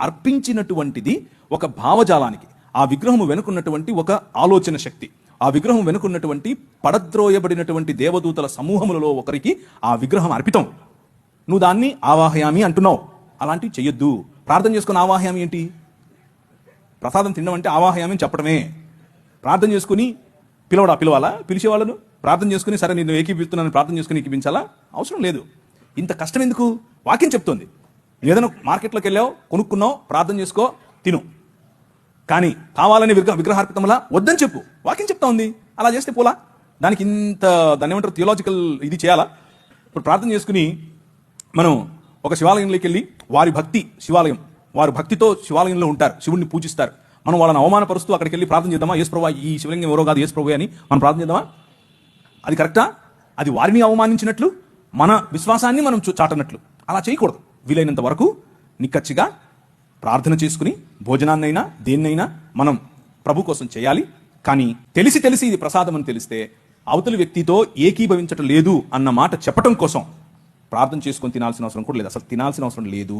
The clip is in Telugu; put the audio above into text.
అర్పించినటువంటిది ఒక భావజాలానికి. ఆ విగ్రహం వెనుకున్నటువంటి ఒక ఆలోచన శక్తి. ఆ విగ్రహం వెనుకున్నటువంటి పడద్రోయబడినటువంటి దేవదూతల సమూహములలో ఒకరికి ఆ విగ్రహం అర్పితం. నువ్వు దాన్ని ఆవాహయామి అంటున్నావు. అలాంటివి చెయ్యొద్దు. ప్రార్థన చేసుకుని ఆవాహయామి ఏంటి? ప్రసాదం తినడం అంటే ఆవాహయామి అని చెప్పడమే. ప్రార్థన చేసుకుని పిలవడా పిలవాలా? పిలిచే వాళ్ళను ప్రార్థన చేసుకుని సరే నేను ఏకీపిస్తున్నాను ప్రార్థన చేసుకుని ఏకీపించాలా అవసరం లేదు. ఇంత కష్టం ఎందుకు? వాక్యం చెప్తోంది. ఏదైనా మార్కెట్లోకి వెళ్ళావు కొనుక్కున్నావు ప్రార్థన చేసుకో తిను. కానీ కావాలని విగ్రహ విగ్రహార్పితమలా వద్దని చెప్పు. వాక్యం చెప్తా ఉంది. అలా చేస్తే పోలా? దానికి ఇంత దాన్ని ఏమంటారు? థియోలాజికల్ ఇది చేయాలా? ఇప్పుడు ప్రార్థన చేసుకుని మనం ఒక శివాలయంలోకి వెళ్ళి వారి భక్తి శివాలయం వారి భక్తితో శివాలయంలో ఉంటారు. శివుడిని పూజిస్తారు. మనం వాళ్ళని అవమానపరుస్తూ అక్కడికి వెళ్ళి ప్రార్థన చేద్దామా? యేసు ఈ శివలింగం ఎవరో కాదు యేసు అని మనం ప్రార్థన చేద్దామా? అది కరెక్టా? అది వారిని అవమానించినట్లు మన విశ్వాసాన్ని మనం చాటనట్లు. అలా చేయకూడదు. వీలైనంత వరకు నిక్కచ్చిగా ప్రార్థన చేసుకుని భోజనాన్నైనా దేన్నైనా మనం ప్రభు కోసం చేయాలి. కానీ తెలిసి తెలిసి ఇది ప్రసాదం అని తెలిస్తే అవతలి వ్యక్తితో ఏకీభవించటం లేదు అన్న మాట చెప్పటం కోసం ప్రార్థన చేసుకొని తినాల్సిన అవసరం కూడా లేదు. అసలు తినాల్సిన అవసరం లేదు.